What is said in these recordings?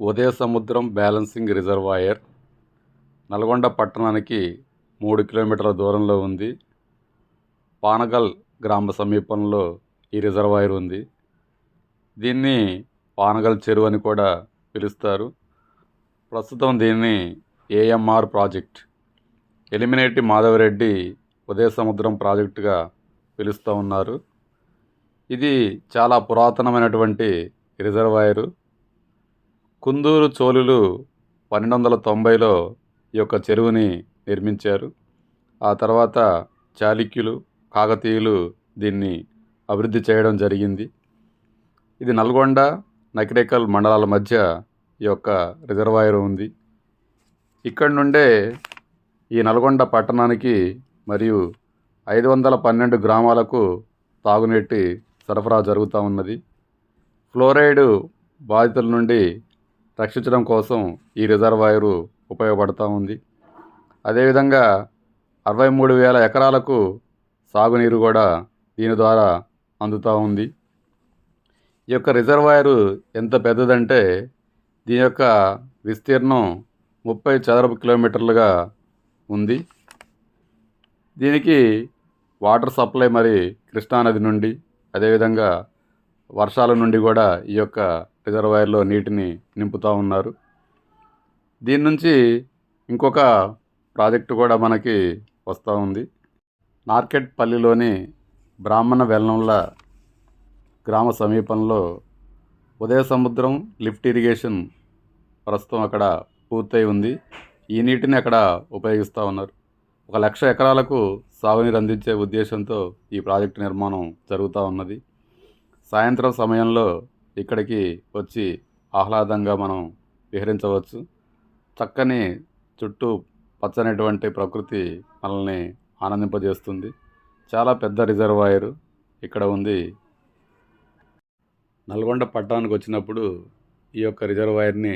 ఉదయ సముద్రం balancing reservoir Nalgonda పట్టణానికి మూడు కిలోమీటర్ల దూరంలో ఉంది. పానగల్ గ్రామ సమీపంలో ఈ రిజర్వాయర్ ఉంది. దీన్ని పానగల్ చెరువు అని కూడా పిలుస్తారు. ప్రస్తుతం దీన్ని ఏఎంఆర్ ప్రాజెక్ట్ ఎలిమినేటి మాధవరెడ్డి ఉదయ సముద్రం ప్రాజెక్టుగా పిలుస్తూ ఉన్నారు. ఇది చాలా పురాతనమైనటువంటి రిజర్వాయరు. కుందూరు చోళులు పన్నెండు వందల తొంభైలో ఈ యొక్క చెరువుని నిర్మించారు. ఆ తర్వాత చాళుక్యులు కాకతీయులు దీన్ని అభివృద్ధి చేయడం జరిగింది. ఇది నల్గొండ నకిరేకల్ మండలాల మధ్య ఈ యొక్క రిజర్వాయర్ ఉంది. ఇక్కడి నుండే ఈ నల్గొండ పట్టణానికి మరియు ఐదు వందల పన్నెండు గ్రామాలకు తాగునీటి సరఫరా జరుగుతూ ఉన్నది. ఫ్లోరైడ్ బాధితుల నుండి రక్షించడం కోసం ఈ రిజర్వాయరు ఉపయోగపడుతూ ఉంది. అదేవిధంగా అరవై మూడు వేల ఎకరాలకు సాగునీరు కూడా దీని ద్వారా అందుతూ ఉంది. ఈ యొక్క రిజర్వాయరు ఎంత పెద్దదంటే దీని యొక్క విస్తీర్ణం ముప్పై చదరపు కిలోమీటర్లుగా ఉంది. దీనికి వాటర్ సప్లై మరి కృష్ణానది నుండి అదేవిధంగా వర్షాల నుండి కూడా ఈ యొక్క రిజర్వాయర్లో నీటిని నింపుతూ ఉన్నారు. దీని నుంచి ఇంకొక ప్రాజెక్టు కూడా మనకి వస్తూ ఉంది. నార్కెట్పల్లిలోని బ్రాహ్మణ వెల్లంల గ్రామ సమీపంలో ఉదయ సముద్రం లిఫ్ట్ ఇరిగేషన్ ప్రస్తుతం అక్కడ పూర్తయి ఉంది. ఈ నీటిని అక్కడ ఉపయోగిస్తూ ఉన్నారు. ఒక లక్ష ఎకరాలకు సాగునీరు అందించే ఉద్దేశంతో ఈ ప్రాజెక్టు నిర్మాణం జరుగుతూ ఉన్నది. సాయంత్రం సమయంలో ఇక్కడికి వచ్చి ఆహ్లాదంగా మనం విహరించవచ్చు. చక్కని చుట్టూ పచ్చనటువంటి ప్రకృతి మనల్ని ఆనందింపజేస్తుంది. చాలా పెద్ద రిజర్వాయరు ఇక్కడ ఉంది. నల్గొండ పట్టణానికి వచ్చినప్పుడు ఈ యొక్క రిజర్వాయర్ని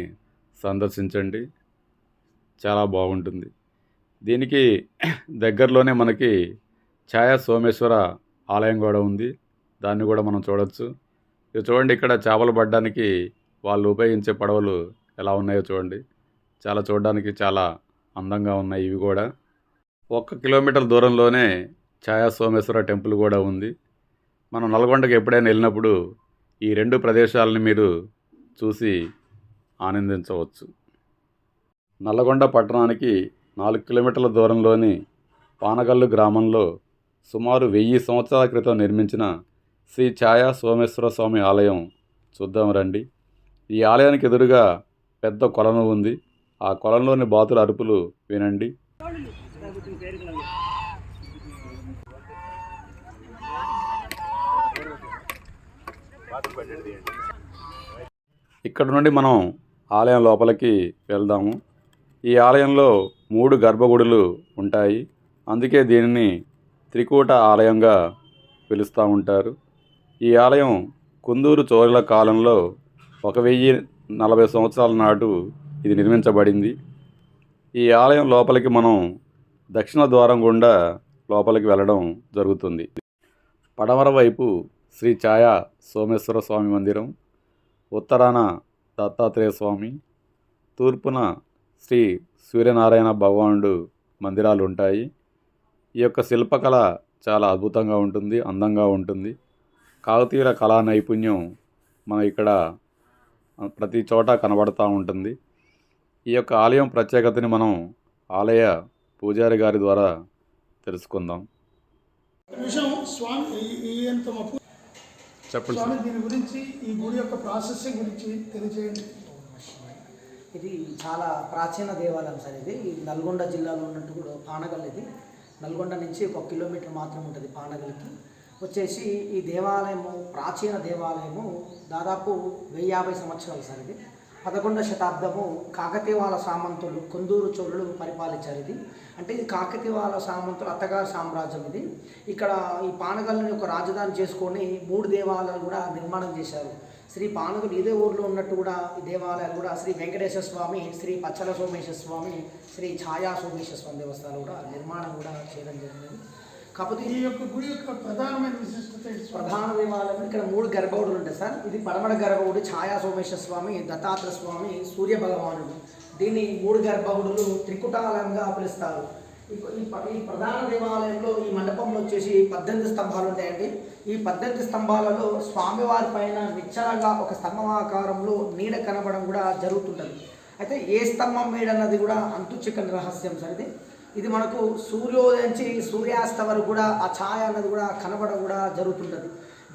సందర్శించండి. చాలా బాగుంటుంది. దీనికి దగ్గరలోనే మనకి ఛాయా సోమేశ్వర ఆలయం కూడా ఉంది. దాన్ని కూడా మనం చూడవచ్చు ఇది చూడండి ఇక్కడ చేపలు పడడానికి వాళ్ళు ఉపయోగించే పడవలు ఎలా ఉన్నాయో చూడండి. చాలా చూడడానికి చాలా అందంగా ఉన్నాయి ఇవి కూడా. ఒక్క కిలోమీటర్ దూరంలోనే ఛాయా సోమేశ్వర టెంపుల్ కూడా ఉంది. మనం నల్గొండకి ఎప్పుడైనా వెళ్ళినప్పుడు ఈ రెండు ప్రదేశాలని మీరు చూసి ఆనందించవచ్చు. నల్లగొండ పట్టణానికి నాలుగు కిలోమీటర్ల దూరంలోని పానగల్లు గ్రామంలో సుమారు వెయ్యి సంవత్సరాల క్రితం నిర్మించిన శ్రీ ఛాయా సోమేశ్వర స్వామి ఆలయం చూద్దాం రండి. ఈ ఆలయానికి ఎదురుగా పెద్ద కొలను ఉంది. ఆ కొలంలోని బాతుల అరుపులు వినండి. ఇక్కడ నుండి మనం ఆలయం లోపలికి వెళ్దాము. ఈ ఆలయంలో మూడు గర్భగుడులు ఉంటాయి. అందుకే దీనిని త్రికూట ఆలయంగా పిలుస్తూ ఉంటారు. ఈ ఆలయం కుందూరు చోళుల కాలంలో ఒక వెయ్యి నలభై సంవత్సరాల నాటు ఇది నిర్మించబడింది. ఈ ఆలయం లోపలికి మనం దక్షిణ ద్వారం గుండా లోపలికి వెళ్ళడం జరుగుతుంది. పడమర వైపు శ్రీ ఛాయ సోమేశ్వర స్వామి మందిరం ఉత్తరాన దత్తాత్రేయ స్వామి తూర్పున శ్రీ సూర్యనారాయణ భగవానుడు మందిరాలు ఉంటాయి. ఈ యొక్క శిల్పకళ చాలా అద్భుతంగా ఉంటుంది అందంగా ఉంటుంది. కాకతీయుల కళా నైపుణ్యం మన ఇక్కడ ప్రతి చోట కనబడుతూ ఉంటుంది. ఈ యొక్క ఆలయం ప్రత్యేకతని మనం ఆలయ పూజారి గారి ద్వారా తెలుసుకుందాం. చెప్పండి స్వామి దీని గురించి ఈ గుడి యొక్క ప్రాసెసింగ్ గురించి తెలియజేయండి ఇది చాలా ప్రాచీన దేవాలయం సార్ ఇది. ఈ నల్గొండ జిల్లాలో ఉన్నట్టు కూడా పానగల్ ఇది. నల్గొండ నుంచి ఒక కిలోమీటర్ మాత్రం ఉంటుంది పానగల్కి. వచ్చేసి ఈ దేవాలయము ప్రాచీన దేవాలయము దాదాపు వెయ్యి యాభై సంవత్సరాలు సార్ ఇది. పదకొండవ శతాబ్దము కాకతీవాల సామంతులు కొందూరు చోళులు పరిపాలించారు ఇది. అంటే ఇది కాకతీవాల సామంతులు అత్తగారి సామ్రాజ్యం ఇది. ఇక్కడ ఈ పానగల్ని ఒక రాజధాని చేసుకొని మూడు దేవాలయాలు కూడా నిర్మాణం చేశారు. శ్రీ పానగలు ఇదే ఊర్లో ఉన్నట్టు కూడా ఈ దేవాలయాలు కూడా శ్రీ వెంకటేశ్వర స్వామి శ్రీ పచ్చల సోమేశ్వర స్వామి శ్రీ ఛాయా సోమేశ్వర స్వామి దేవస్థానం కూడా నిర్మాణం కూడా చేయడం జరిగింది. కాకపోతే ఈ యొక్క గుడి యొక్క ప్రధానమైన విశిష్టత ప్రధాన దేవాలయం ఇక్కడ మూడు గర్భగుడులు ఉంటాయి సార్. ఇది పడమడ గర్భగుడి ఛాయా సోమేశ్వర స్వామి దత్తాత్ర స్వామి సూర్య భగవానుడు. దీన్ని మూడు గర్భగుడులు త్రికుటాలయంగా పిలుస్తారు. ఈ ప- ఈ ప్రధాన దేవాలయంలో ఈ మండపంలో వచ్చేసి పద్దెనిమిది స్తంభాలు ఉంటాయండి. ఈ పద్దెనిమిది స్తంభాలలో స్వామివారి పైన నిచ్చనగా ఒక స్తంభమాకారంలో నీడ కనబడడం కూడా జరుగుతుంటుంది. అయితే ఏ స్తంభం మీద కూడా అంతు చిక్కని రహస్యం సార్ ఇది. ఇది మనకు సూర్యోదయం నుంచి సూర్యాస్త వరకు కూడా ఆ ఛాయ అన్నది కూడా కనబడడం కూడా జరుగుతుంటుంది.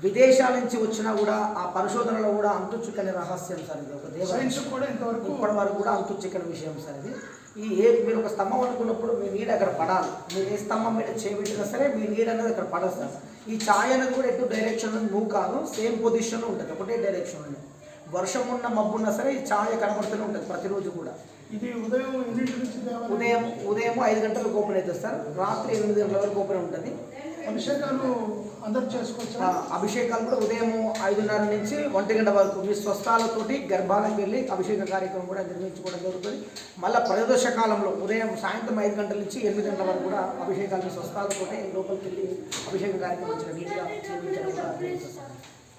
విదేశాల నుంచి వచ్చినా కూడా ఆ పరిశోధనలో కూడా అంతు చిక్కని రహస్యం సార్ ఇది. ఒక దేవాలయం కూడా ఇంతవరకు ఇప్పటి వరకు కూడా అంతు చిక్కని విషయం సార్ ఇది. ఈ ఏ మీరు ఒక స్తంభం అనుకున్నప్పుడు మీ నీడ అక్కడ పడాలి. మీరు ఏ స్తంభం మీద చేపెట్టినా సరే మీ నీడ అనేది అక్కడ పడదు సార్. ఈ ఛాయ అనేది కూడా ఎటు డైరెక్షన్ మూవ్ కాదు సేమ్ పొజిషన్లో ఉంటుంది. ఒకటే డైరెక్షన్ వర్షం ఉన్న మబ్బు ఉన్నా సరే ఈ ఛాయ కనబడుతూనే ఉంటుంది ప్రతిరోజు కూడా. ఇది ఉదయం ఎన్నింటి నుంచి దేవాలయం ఉదయం ఉదయం ఐదు గంటలకు ఓపెన్ అవుతుంది సార్. రాత్రి ఎనిమిది గంటల వరకు ఓపెన్ ఉంటుంది. అభిషేకాలు అందరు చేసుకోవచ్చా? అభిషేకాలు కూడా ఉదయం ఐదున్నర నుంచి ఒంటి గంట వరకు మీ స్వస్థాలతోటి గర్భాలకు వెళ్ళి అభిషేక కార్యక్రమం కూడా నిర్వహించుకోవడం జరుగుతుంది. మళ్ళీ ప్రదోష కాలంలో ఉదయం సాయంత్రం ఐదు గంటల నుంచి ఎనిమిది గంటల వరకు కూడా అభిషేకాలు స్వస్థాలతోటి లోపలికి వెళ్ళి అభిషేక కార్యక్రమం నీట్గా కూడా.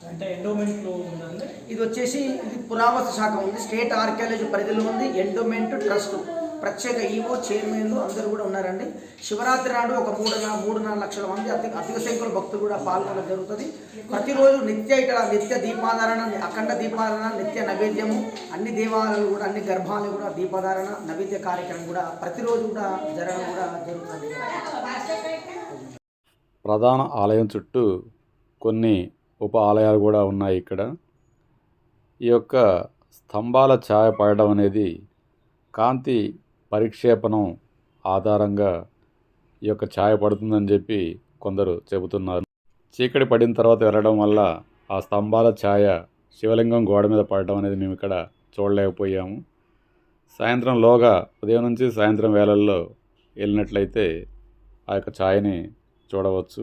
అంటే ఎండోమెంట్లో ఉందండి. ఇది వచ్చేసి ఇది పురావస్తు శాఖ ఉంది. స్టేట్ ఆర్కియాలజీ పరిధిలో ఉంది. Endowment trust. ప్రత్యేక ఈవో చైర్మన్లు అందరూ కూడా ఉన్నారండి. శివరాత్రి నాడు ఒక మూడు మూడు నాలుగు లక్షల మంది అతి అధిక సంఖ్యలో భక్తులు కూడా పాల్గొనడం జరుగుతుంది. ప్రతిరోజు నిత్య ఇక్కడ నిత్య దీపాధారణ అఖండ దీపాధారణ నిత్య నైవేద్యము అన్ని దేవాలయాలు కూడా అన్ని గర్భాలు కూడా దీపాధారణ నైవేద్య కార్యక్రమం కూడా ప్రతిరోజు కూడా జరగడం కూడా జరుగుతుంది. ప్రధాన ఆలయం చుట్టూ కొన్ని ఉప ఆలయాలు కూడా ఉన్నాయి ఇక్కడ. ఈ యొక్క స్తంభాల ఛాయ పడడం అనేది కాంతి పరిక్షేపణం ఆధారంగా ఈ యొక్క ఛాయ పడుతుందని చెప్పి కొందరు చెబుతున్నారు. చీకటి పడిన తర్వాత వెళ్ళడం వల్ల ఆ స్తంభాల ఛాయ శివలింగం గోడ మీద పడడం అనేది మేము ఇక్కడ చూడలేకపోయాము. సాయంత్రంలోగా ఉదయం నుంచి సాయంత్రం వేళల్లో వెళ్ళినట్లయితే ఆ యొక్క ఛాయని చూడవచ్చు.